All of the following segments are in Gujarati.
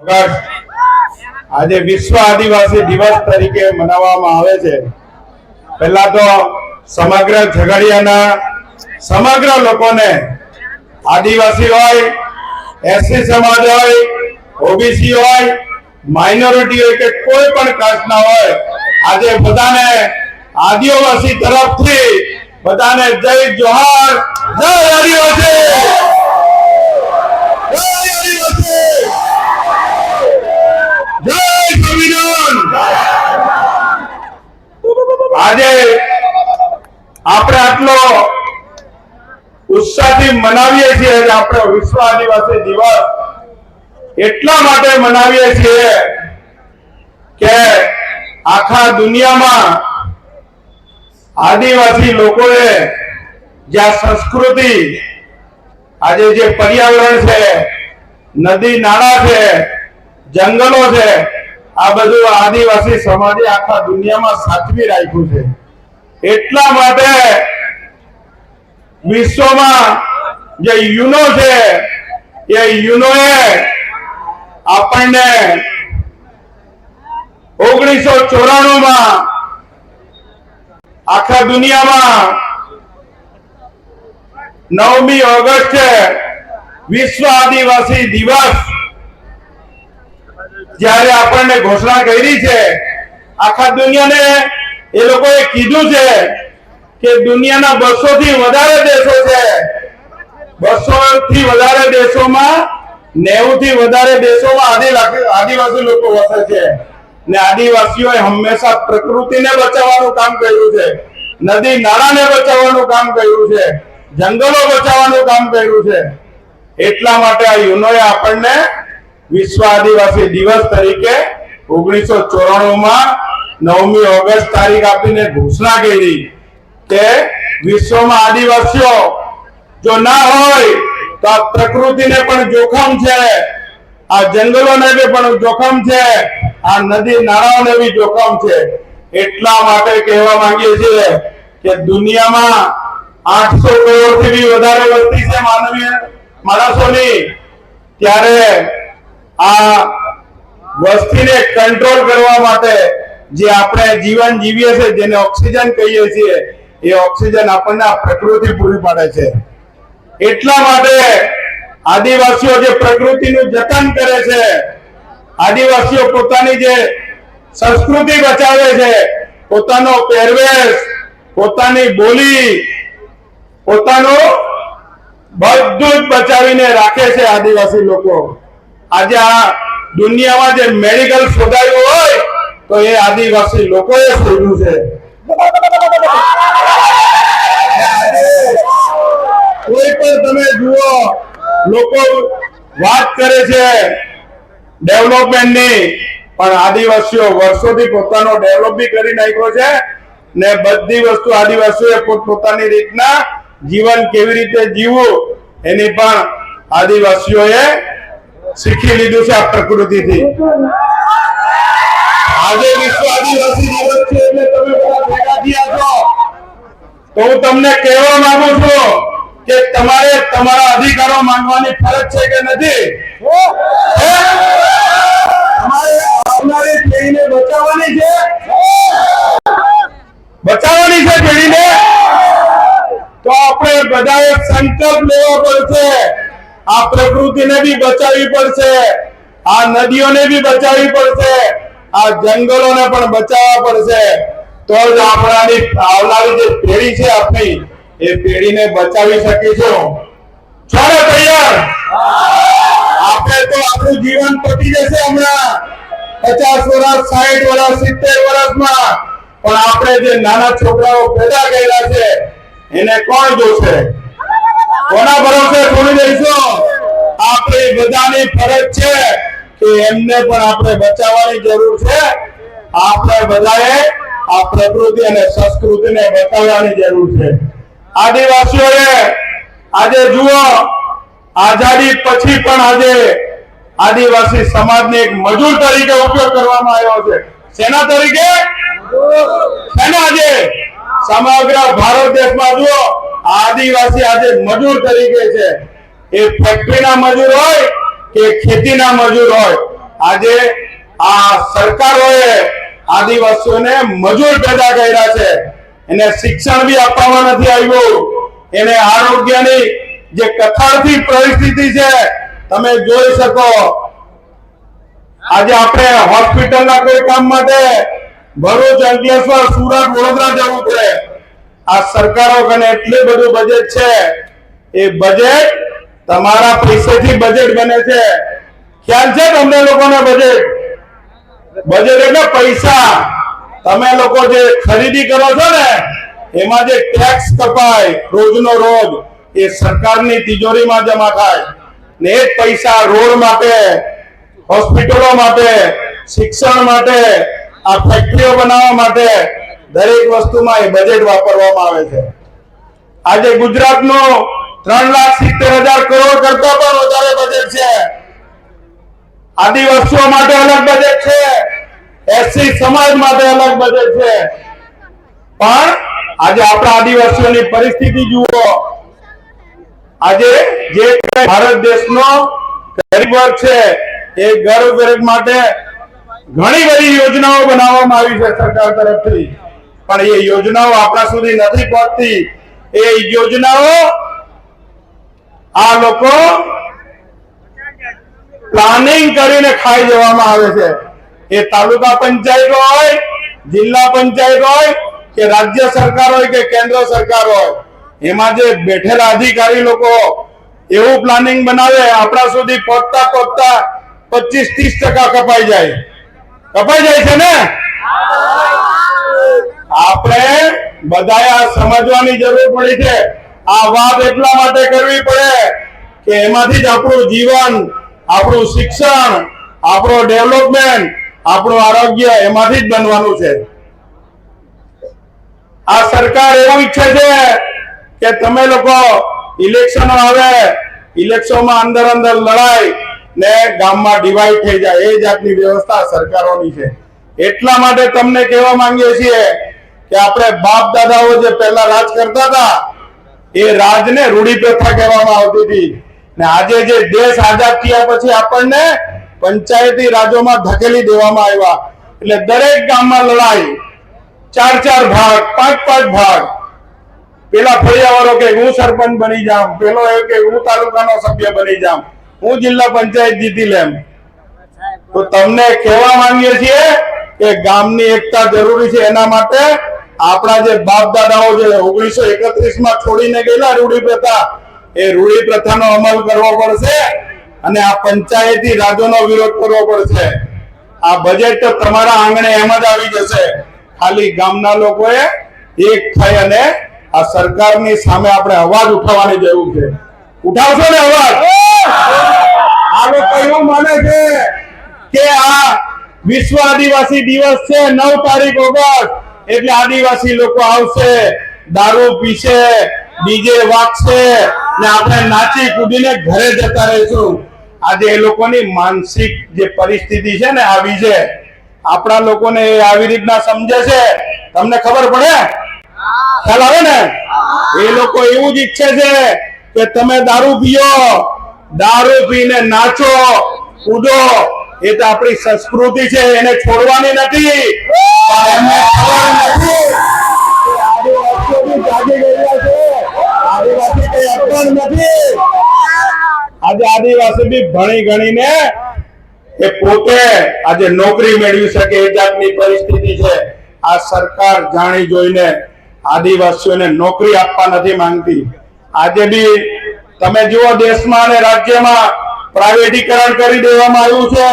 આજે વિશ્વ આદિવાસી દિવસ તરીકે મનાવવામાં આવે છે. પહેલા તો સમગ્ર ઝઘડિયાના સમગ્ર લોકોને આદિવાસી હોય, એસસી સમાજ હોય, ઓબીસી હોય, માઇનોરિટી હોય કે કોઈ પણ કાસ્ટના હોય, આજે બધાને આદિવાસી તરફથી બધાને જય જોહાર, જય આદિવાસી! આજે આપણે આટલો ઉત્સાહથી મનાવીએ છીએ કે આપણે વિશ્વ આદિવાસી દિવસ. એટલા માટે મનાવીએ છીએ કે આખા દુનિયામાં આદિવાસી લોકોએ જ્યાં સંસ્કૃતિ, આજે જે પર્યાવરણ છે, નદી, નાળા છે, જંગલો છે આ બધું આદિવાસી સમાજે આખા દુનિયામાં સાચવી રાખ્યું છે. એટલા માટે વિશ્વમાં જે યુનો છે, એ યુનોએ આપણને ઓગણીસો ચોરાણું માં આખા દુનિયામાં નવમી ઓગસ્ટે વિશ્વ આદિવાસી દિવસ જ્યારે આપણને ઘોષણા કરી છે, આખા દુનિયાને એ લોકોએ કીધું છે કે દુનિયાના બસો થી વધારે દેશો છે. બસો થી વધારે દેશોમાં નેવું થી વધારે દેશોમાં આદિ- આદિવાસી લોકો વસે છે. ને આદિવાસીઓએ હંમેશા પ્રકૃતિને બચાવવાનું કામ કર્યું છે. નદી, નાળાને બચાવવાનું કામ કર્યું છે. જંગલો બચાવવાનું કામ કર્યું છે. એટલા માટે આ યુનોએ આપણને વિશ્વ આદિવાસી દિવસ તરીકે ઓગણીસો ચોરાણું માં નવમી ઓગસ્ટ તારીખ આપીને ઘોષણા કરી કે વિશ્વમાં આદિવાસીઓ જો ના હોય તો આ પ્રકૃતિને પણ જોખમ છે, આ જંગલોને બી પણ જોખમ છે, આ નદી નાળાઓને બી જોખમ છે. એટલા માટે કહેવા માંગીએ છીએ કે દુનિયામાં આઠસો કરોડથી બી વધારે વસ્તી છે માનવીય માણસોની. ત્યારે આ વસ્તીને કંટ્રોલ કરવા માટે જે આપણે જીવન જીવીએ છીએ, જેને ઓક્સિજન કહીએ છીએ, એ ઓક્સિજન આપણને આ પ્રકૃતિ પૂરી પાડે છે. એટલા માટે આદિવાસીઓ જે પ્રકૃતિનું જતન કરે છે, આદિવાસીઓ પોતાની જે સંસ્કૃતિ બચાવે છે, પોતાનો પહેરવેશ, પોતાની બોલી, પોતાનું બધું જ બચાવીને રાખે છે આદિવાસી લોકો. આજે આ દુનિયામાં જે મેડિકલ શોધાયું હોય, તો એ આદિવાસી લોકોએ શોધ્યું છે. કોઈ પણ તમે જુઓ, લોકો વાત કરે છે ડેવલપમેન્ટની, પણ આદિવાસીઓ વર્ષોથી પોતાનો ડેવલપ બી કરી નાખ્યો છે ને બધી વસ્તુ આદિવાસીઓએ પોતપોતાની રીતના જીવન કેવી રીતે જીવવું, એની પણ આદિવાસીઓએ શીખી લીધું છે આ પ્રકૃતિથી આજે વિશ્વ આદિવાસી દિવસ છે, એટલે તમે બધા ભેગા થયા છો. તો હું તમને કહેવા માંગુ છું કે તમારે તમારા અધિકારો માંગવાની ફરજ છે કે નથી? બચાવવાની છે? બચાવવાની છે તો આપણે બધાએ સંકલ્પ લેવો પડશે. આ પ્રકૃતિને બી બચાવવી પડશે. આ નદીઓને બી બચાવવી પડશે. આ જંગલોને પણ બચાવવા પડશે. તો જ આપણાની આવનારી જે પેઢી છે આપણી, એ પેઢીને બચાવી શકીશું ને તૈયાર. આપણે તો આપણું જીવન પતી જશે હમણાં. પચાસ વર્ષ, સાહીઠ વર્ષ, સિત્તેર વર્ષમાં. પણ આપણે જે નાના છોકરાઓ પેદા કર્યા છે, એને કોણ જોશે? કોના ભરોસે છોડી દઈશું આપણી બધાની ફરજ છે કે એમને પણ આપણે બચાવવાની જરૂર છે. આપણે બધાએ આ પ્રકૃતિ અને સંસ્કૃતિને બચાવવાની જરૂર છે. આદિવાસીઓએ આજે જુઓ, આઝાદી પછી પણ આજે આદિવાસી સમાજને એક મજૂર તરીકે ઉપયોગ કરવામાં આવ્યો છે. શેના તરીકે? શેના આજે? સમગ્ર ભારત દેશમાં જુઓ આદિવાસી આજે મજૂર તરીકે છે. એ ફેક્ટરીના મજૂર હોય કે ખેતીના મજૂર હોય. આજે આ સરકારોએ આદિવાસીઓને મજૂર પેદા કર્યા છે. એને શિક્ષણ બી આપવામાં નથી આવ્યું. એને આરોગ્યની જે કથારથી પરિસ્થિતિ છે, તમે જોઈ શકો. આજે આપણે હોસ્પિટલના કોઈ કામ માટે ભરૂચ અંકલેશ્વર સુરત વડોદરા જવું પડે. આ સરકારો કને એટલું બધું બજેટ છે, એ બજેટ તમારા પૈસેથી બજેટ બને છે. ખ્યાલ છે તમને લોકોને બજેટ બજેટ એટલે પૈસા. તમે લોકો જે ખરીદી કરો છો ને, એમાં જે ટેક્સ કપાય રોજનો રોજ, એ સરકારની તિજોરીમાં જમા થાય. ને એ પૈસા રોડ માટે, હોસ્પિટલો માટે, શિક્ષણ માટે, આ ફેક્ટરીઓ બનાવવા માટે દરેક વસ્તુમાં એ બજેટ વાપરવામાં આવે છે. આજે ગુજરાતનો ત્રણ લાખ સિત્તેર હજાર કરોડ કરતા પણ વધારે બજેટ છે. આદિવાસીઓ માટે અલગ બજેટ છે. એસસી સમાજ માટે અલગ બજેટ છે. પણ આજે આપણા આદિવાસીઓની પરિસ્થિતિ જુઓ. આજે જે ભારત દેશનો ગરીબ વર્ગ છે, એ ગરીબ વર્ગ માટે ઘણી બધી યોજનાઓ બનાવવામાં આવી છે સરકાર તરફથી. પણ એ યોજનાઓ આપણા સુધી નથી પહોંચતી. એ યોજનાઓ આ લોકો પ્લાનિંગ કરીને ખાઈ જવામાં આવે છે. એ તાલુકા પંચાયત હોય, જિલ્લા પંચાયત હોય કે રાજ્ય સરકાર હોય કે કેન્દ્ર સરકાર હોય, એમાં જે બેઠેલા અધિકારી લોકો એવું પ્લાનિંગ બનાવે, આપણા સુધી પહોંચતા પહોંચતા પચીસ, ત્રીસ ટકા કપાઈ જાય. કપાઈ જાય છે ને? આપણે બધાએ સમજવાની જરૂર પડી છે. આ વાત એટલા માટે કરવી પડે કે એમાંથી જ આપણું જીવન, આપણું શિક્ષણ, આપણો ડેવલપમેન્ટ, આપણું આરોગ્ય એમાંથી જ બનવાનું છે. આ સરકાર એવું ઈચ્છે છે કે તમે લોકો ઇલેક્શનો આવે, ઇલેક્શનમાં અંદર અંદર લડાઈ ને ગામમાં ડિવાઈડ થઈ જાય. એ જાતની વ્યવસ્થા સરકારોની છે. એટલા માટે તમને કહેવા માંગીએ છીએ કે આપણે બાપ દાદાઓ જે પહેલા રાજ કરતા હતા, એ રાજને રૂઢી પ્રથા કહેવામાં આવતી હતી. ને આજે જે દેશ આઝાદ થયા પછી આપણને પંચાયતી રાજોમાં ધકેલી દેવામાં આવ્યા. એટલે દરેક ગામમાં લડાઈ, ચાર ચાર ભાગ, પાંચ પાંચ ભાગ. પેલા ફળિયાવાળો કે હું સરપંચ બની જામ પેલો એ કે હું તાલુકાનો સભ્ય બની જામ હું જિલ્લા પંચાયત જીતી લેમ. તો તમને કહેવા માંગીએ છીએ કે ગામની એકતા જરૂરી છે એના માટે આપણા જે બાપ દાદાઓ જે ઓગણીસો એકત્રીસમાં છોડીને ગયેલા રૂઢિ પ્રથા, એ રૂઢિ પ્રથાનો અમલ કરવો પડશે અને આ પંચાયતી રાજોનો વિરોધ કરવો પડશે. આ બજેટ તમારા આંગણે એમ જ આવી જશે. ખાલી ગામના લોકોએ એક થઈ અને આ સરકારની સામે આપણે અવાજ ઉઠાવવાની જરૂર છે. ઉઠાવશો ને અવાજ? આ લોકો એવું માને છે કે આ વિશ્વ આદિવાસી દિવસ છે, નવ તારીખ ઓગસ્ટ. એટલે આદિવાસી લોકો આવશે, દારૂ પીશે, ડીજે વાગશે ને આપણે નાચી કૂદીને ઘરે જતા રહીશું. આજે એ લોકોની માનસિક જે પરિસ્થિતિ છે ને આવી છે, આપણા લોકોને એ આવી રીતના સમજે છે. તમને ખબર પડે? ખ્યાલ આવે ને? એ લોકો એવું જ ઈચ્છે છે કે તમે દારૂ પીઓ, દારૂ પીને નાચો, કૂદો. એ તો આપણી સંસ્કૃતિ છે, એને છોડવાની નથી. આજે આદિવાસી બી ભણી ગણીને એ પોતે આજે નોકરી મેળવી શકે એ જાતની પરિસ્થિતિ છે. આ સરકાર જાણી જોઈને આદિવાસીઓને નોકરી આપવા નથી માંગતી. આજે બી તમે જુઓ દેશમાં અને રાજ્યમાં પ્રાઇવેટીકરણ કરી દેવામાં આવ્યું છે.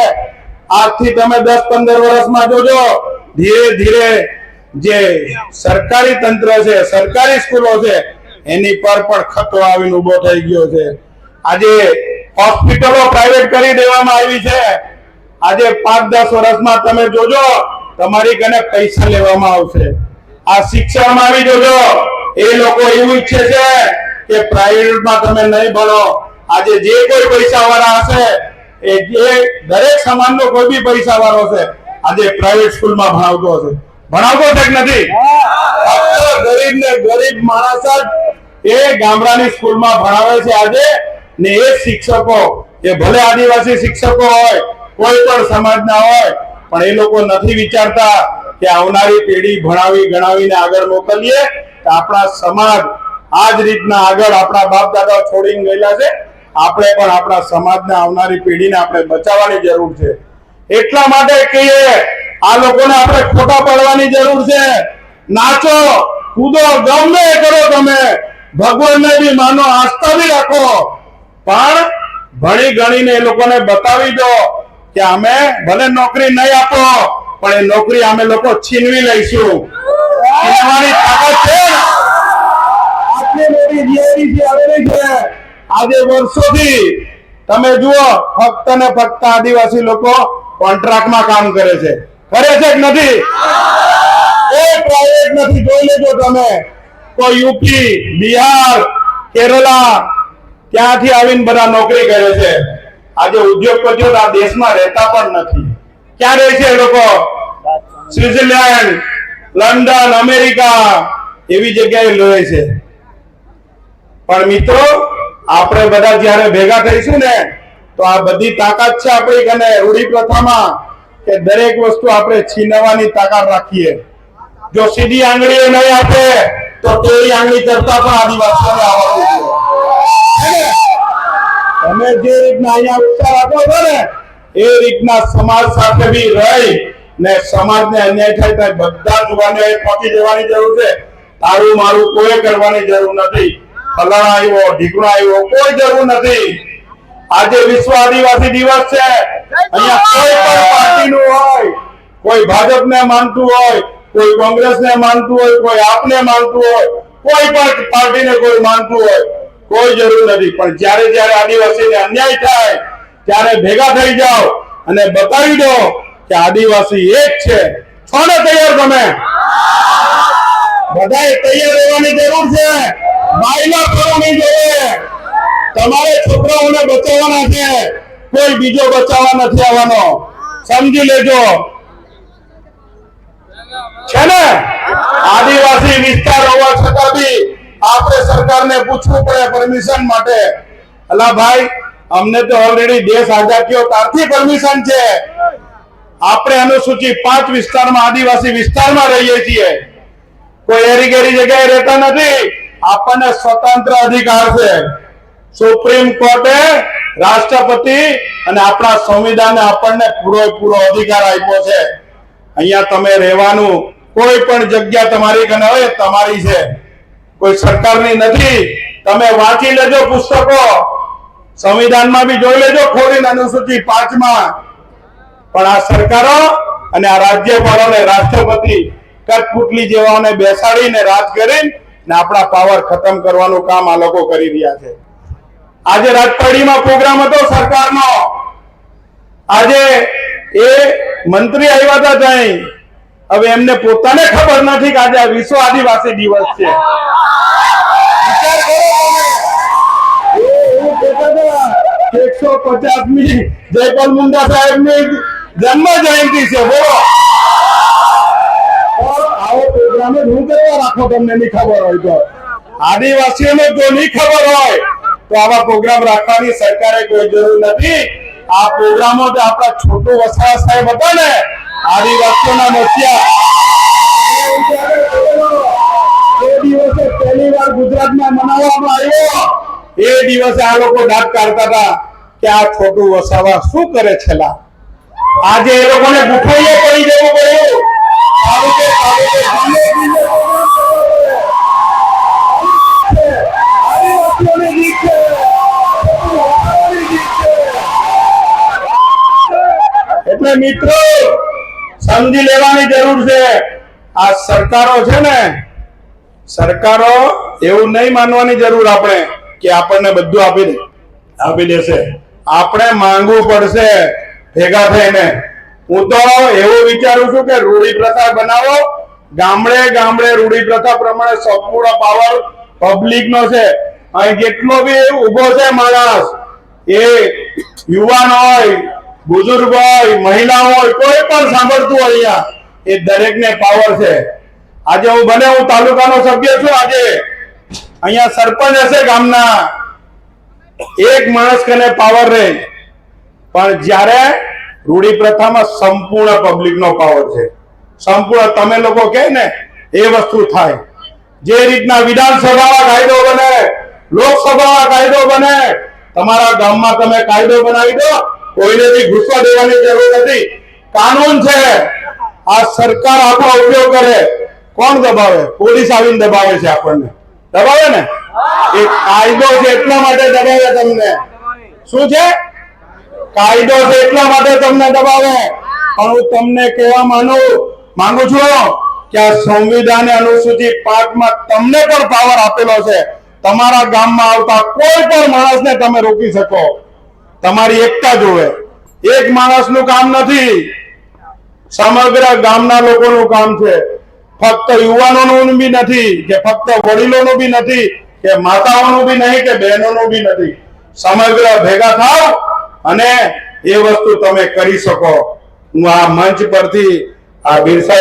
આજથી તમે દસ પંદર વર્ષમાં જોજો, ધીરે ધીરે જે સરકારી તંત્ર છે, સરકારી સ્કૂલો છે, એની પર પણ ખતરો આવીને ઊભો થઈ ગયો છે. આજે હોસ્પિટલો પ્રાઇવેટ કરી દેવામાં આવી છે. આજે પાંચ દસ વર્ષમાં તમે જોજો, તમારી કને પૈસા લેવામાં આવશે. આ શિક્ષણમાં આવી જોજો, એ લોકો એવું ઈચ્છે છે કે પ્રાઇવેટમાં તમે નહીં ભણો. આજે જે કોઈ પૈસા વાળા હશે, એ જે દરેક સમાજનો કોઈ બી પૈસા વાળો છે આજે પ્રાઇવેટ સ્કૂલમાં ભણાવતો હશે. ભણાવતો છે નથી. ગરીબ ને ગરીબ માણસ જ એ ગામડાની સ્કૂલમાં ભણાવે છે આજે, ને એ શિક્ષકો, એ ભલે આદિવાસી શિક્ષકો હોય, કોઈ પણ સમાજના હોય, પણ એ લોકો નથી વિચારતા કે આવનારી પેઢી ભણાવી ગણાવીને આગળ મોકલીએ. આપણા સમાજ આ જ રીતના આગળ આપણા બાપ દાદા છોડીને ગયેલા છે. આપણે પણ આપણા સમાજને આવનારી પેઢીને આપણે બચાવવાની જરૂર છે. એટલા માટે કહીએ, આ લોકોને આપણે ખોટા પાડવાની જરૂર છે. નાચો, કૂદો, ગમે કરો તમે. ભગવાનને બી માનો, આસ્થા બી રાખો. પણ ભણી ગણીને એ લોકોને બતાવી દો કે અમે ભલે નોકરી નહીં આપો, પણ એ નોકરી અમે લોકો છીનવી લઈશું. આજે વર્ષોથી તમે જુઓ, ફક્ત ને ફક્ત આદિવાસી લોકો કોન્ટ્રાક્ટમાં કામ કરે છે. કરે છે કે નથી? પ્રાઇવેટ નથી, જોઈ લેજો તમે. કોઈ યુપી બિહાર, કેરલા, ત્યાંથી આવીને બધા નોકરી કરે છે. આજે ઉદ્યોગપતિઓ આ દેશમાં રહેતા પણ નથી. ક્યાં રહે છે એ લોકો? Switzerland London, America. એવી જગ્યાએ રહે છે. પણ મિત્રો આપણે બધા જ્યારે ભેગા થઈશું ને, તો આ બધી તાકાત છે આપણી કને રૂઢી પ્રથામાં કે દરેક વસ્તુ આપણે છીનવાની તાકાત રાખીએ. જો સીધી આંગળીઓ નહીં આપે, તો તેરી આંગળી કરતા પણ આદિવાસીઓને આવવાનું છે તમે જે રીતના અહીંયા ઉત્સાહ આપો છો ને, એ રીતના સમાજ સાથે બી રહી ને સમાજને અન્યાય થાય બધા જુવાનોએ પહોંચી જવાની જરૂર છે. તારું મારું કોઈ કરવાની જરૂર નથી. આવ્યો, ઢીકણો આવ્યો, કોઈ જરૂર નથી. આજે વિશ્વ આદિવાસી દિવસ છે. અહીંયા કોઈ પણ પાર્ટીનું હોય, કોઈ ભાજપને માનતું હોય, કોઈ કોંગ્રેસને માનતું હોય, કોઈ આપને માનતું હોય, કોઈ પણ પાર્ટીને કોઈ માનતું હોય, કોઈ જરૂર નથી. પણ જ્યારે જ્યારે આદિવાસીને અન્યાય થાય, ત્યારે ભેગા થઈ જાઓ અને બતાવી દો કે આદિવાસી એક છે. છો તૈયાર તમે? બધાએ તૈયાર રહેવાની જરૂર છે. જોઈએ તમારે છોકરાઓને બચાવવાના છે. કોઈ બીજો બચાવવા નથી આવવાનો. સમજી લેજો. છે ને? આદિવાસી વિસ્તાર હોવા છતાં બી આપણે સરકારને પૂછવું પડે પરમિશન માટે. અલા ભાઈ, અમને તો ઓલરેડી દેશ આઝાદ થયો, ત્યારથી પરમિશન છે. આપણે અનુસૂચિ પાંચ વિસ્તારમાં આદિવાસી વિસ્તારમાં રહીએ છીએ. કોઈ એરી ગેરી જગ્યાએ રહેતા નથી. આપણને સ્વતંત્ર અધિકાર છે. સુપ્રીમ કોર્ટે રાષ્ટ્રપતિ અને આપણા સંવિધાને આપણને પૂરેપૂરો અધિકાર આપ્યો છે. અહીંયા તમે રહેવાનું, કોઈ પણ જગ્યા તમારી કને હોય, તમારી છે. કોઈ સરકારની નથી. તમે વાંચી લેજો પુસ્તકો. સંવિધાનમાં બી જોઈ લેજો ખોલીને અનુસૂચિ પાંચમાં. પણ આ સરકારો અને આ રાજ્યપાલોને, રાષ્ટ્રપતિ કટપુટલી જેવાઓને બેસાડીને રાજ કરીને ને આપણા પાવર ખતમ કરવાનું કામ આ લોકો કરી રહ્યા છે. આજે રાજપાડીમાં પ્રોગ્રામ હતો સરકારનો. આજે એ મંત્રી આવ્યા હતા ત્યાં હવે એમને પોતાને ખબર નથી કે આજે વિશ્વ આદિવાસી દિવસ છે. એકસો પચાસ મી એ એવું કહેતા હતા કે 150મી જયપાલ મુંડા સાહેબની જન્મ જયંતિ છે, બોલો. આવો શું કરવા રાખો, તમને નહીં ખબર હોય તો. આદિવાસીઓને જો નહીં ખબર હોય, તો આવા પ્રોગ્રામ રાખવાની સરકારે કોઈ જરૂર નથી. આ પ્રોગ્રામો જે આપણા છોટુ વસાવા સાહેબ હતા ને, આદિવાસીઓના મોતિયા એ દિવસે પહેલી વાર ગુજરાતમાં મનાવવામાં આવ્યો. એ દિવસે આ લોકો દાંત કાઢતા હતા કે આ છોટું વસાવા શું કરે છેલ્લા? આજે એ લોકોને ગુફાઈએ પડી જવું પડ્યું. એટલે મિત્રો, સમજી લેવાની જરૂર છે. આ સરકારો છે ને, સરકારો એવું નહીં માનવાની જરૂર આપણે કે આપણને બધું આપી દે. આપી દેશે. આપણે માંગવું પડશે ભેગા થઈને. હું તો એવું વિચારું છું કે રૂઢી પ્રથા બનાવો. ગામડે ગામડે રૂઢી પ્રથા પ્રમાણે સંપૂર્ણ પાવર પબ્લિક નો છે. અહીં જેટલો બી ઊભો છે માણસ, એ યુવાન હોય, બુઝુર્ગ હોય, મહિલા હોય, કોઈ પણ સાંભળતું હોય અહીંયા, એ દરેકને પાવર છે. આજે હું બને હું તાલુકાનો સભ્ય છું, આજે અહીંયા સરપંચ હશે ગામના, એક માણસ કને પાવર રહે પણ જ્યારે રૂઢી પ્રથામાં સંપૂર્ણ પબ્લિકનો પાવર છે. સંપૂર્ણ તમે લોકો કહે ને એ વસ્તુ થાય. જે રીતના વિધાનસભામાં કાયદો બને લોકસભામાં કાયદો બને તમારા ગામમાં તમે કાયદો બનાવી દો કોઈને બી ઘૂસવા દેવાની જરૂર નથી. કાનૂન છે. આ સરકાર આપણો ઉપયોગ કરે. કોણ દબાવે? પોલીસ આવીને દબાવે છે આપણને. દબાવે ને? એ કાયદો છે એટલા માટે દબાવે તમને. શું છે? કાયદો એટલા માટે તમને દબાવે. પણ હું તમને કહેવા માંગુ માંગુ છું કે આ સંવિધાને અનુસૂચિત પાંચમાં તમને પણ પાવર આપેલો છે. તમારા ગામમાં આવતા કોઈ પણ માણસને તમે રોકી શકો. તમારી એકતા જોવે. એક માણસનું કામ નથી. સમગ્ર ગામના લોકોનું કામ છે. ફક્ત યુવાનોનું બી નથી કે ફક્ત વડીલોનું બી નથી કે માતાઓનું બી નહીં કે બહેનોનું બી નથી. સમગ્ર ભેગા થાવ અને એ વસ્તુ તમે કરી શકો. હું આ મંચ પરથી આ બિરસા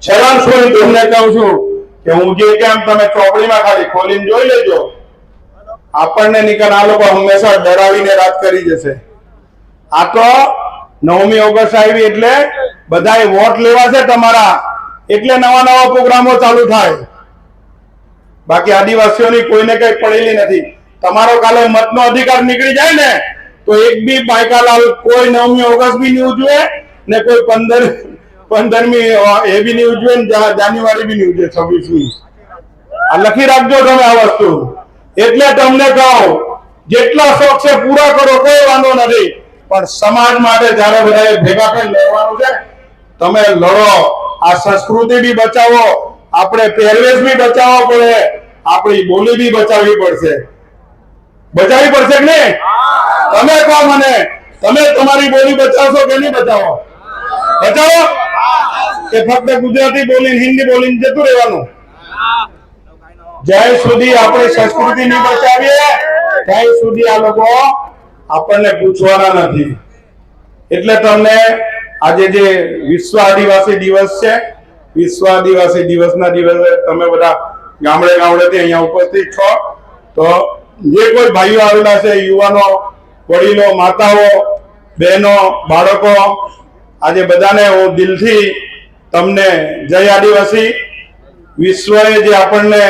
ચરણ તમને કહું છું કે હું જે કેમ તમે ચોપડીમાં ખાલી ખોલીને જોઈ લેજો. આપણને નીકળ આ લોકો હંમેશા ડરાવીને રાત કરી જશે. આ તો નવમી ઓગસ્ટ આવી એટલે બધાએ વોટ લેવા છે તમારા. એટલે નવા નવા પ્રોગ્રામો ચાલુ થાય. બાકી આદિવાસીઓની કોઈને કઈ પડેલી નથી. તમારો કાલે મતનો અધિકાર નીકળી જાય ને. તો એક બી બાયકાલાલ કોઈ નવમી ઓગસ્ટ બી નહીં ઉજવે ને કોઈ પંદર પંદરમી એ બી નહીં ઉજવે ને જાન્યુઆરી બી નહીં ઉજવે છવ્વીસમી. આ લખી રાખજો તમે આ વસ્તુ. એટલે તમને કહું, જેટલા શોખ છે પૂરા કરો, કોઈ વાંધો નથી. પણ સમાજ માટે જયારે બધાએ ભેગા થઈ લડવાનું છે, તમે લડો. આ સંસ્કૃતિ બી બચાવો. આપણે પહેરવેશ બી બચાવવો પડે. આપણી બોલી બી બચાવવી પડશે. બચાવવી પડશે કે નહીં? તમે કહો મને તમે તમારી બોલી બચાવશો કે નહીં બચાવો? બચાવો? કે ફક્ત ગુજરાતી બોલીને હિન્દી બોલીને જતું રહેવાનું. જ્યાં સુધી આપણી સંસ્કૃતિ નહીં બચાવીએ ત્યાં સુધી આ લોકો આપણને પૂછવાના નથી. એટલે તમને આજે જે વિશ્વ આદિવાસી દિવસ છે વિશ્વ આદિવાસી દિવસના દિવસે તમે બધા ગામડે ગામડેથી અહીંયા ઉપસ્થિત છો તો જે કોઈ ભાઈઓ આવેલા છે, યુવાનો, વડીલો, માતાઓ, બહેનો, બાળકો, આજે બધાને હું દિલથી તમને જય આદિવાસી. વિશ્વએ જે આપણને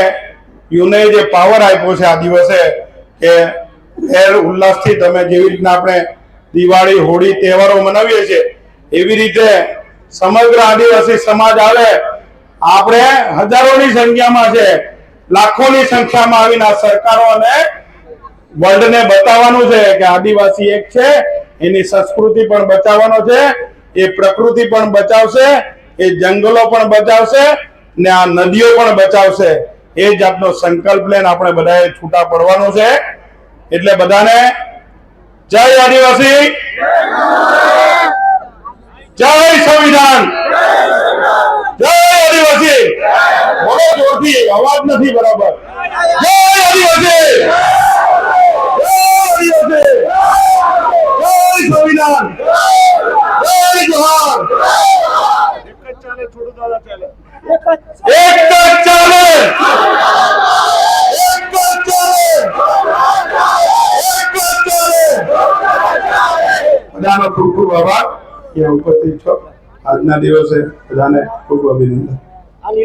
યુને જે પાવર આપ્યો છે આ દિવસે કે ખેર ઉલ્લાસથી તમે જેવી રીતના આપણે દિવાળી, હોળી, તહેવારો મનાવીએ છીએ, એવી રીતે સમગ્ર આદિવાસી સમાજ આવે. આપણે હજારોની સંખ્યામાં છે. લાખોની સંખ્યામાં આવીને આ સરકારો અને વર્લ્ડને બતાવવાનું છે કે આદિવાસી એક છે, એની સંસ્કૃતિ પણ બચાવવાનો છે, એ પ્રકૃતિ પણ બચાવશે, એ જંગલો પણ બચાવશે, ને આ નદીઓ પણ બચાવશે. એ જાતનો સંકલ્પ લઈને આપણે બધાએ છૂટા પડવાનો છે. એટલે બધાને જય આદિવાસી જય સંવિધાન જય આદિવાસી બોલો જોરથી અવાજ નથી બરાબર. જય આદિવાસી જય આદિવાસી જય સંવિધાન જય જોહાર એક જ ચાલે. એક જ ચાલે. એક જ ચાલે. બધાનો ખૂબ ખૂબ આભાર. કે ઉપસ્થિત છો. આજના દિવસે બધાને ખૂબ અભિનંદન.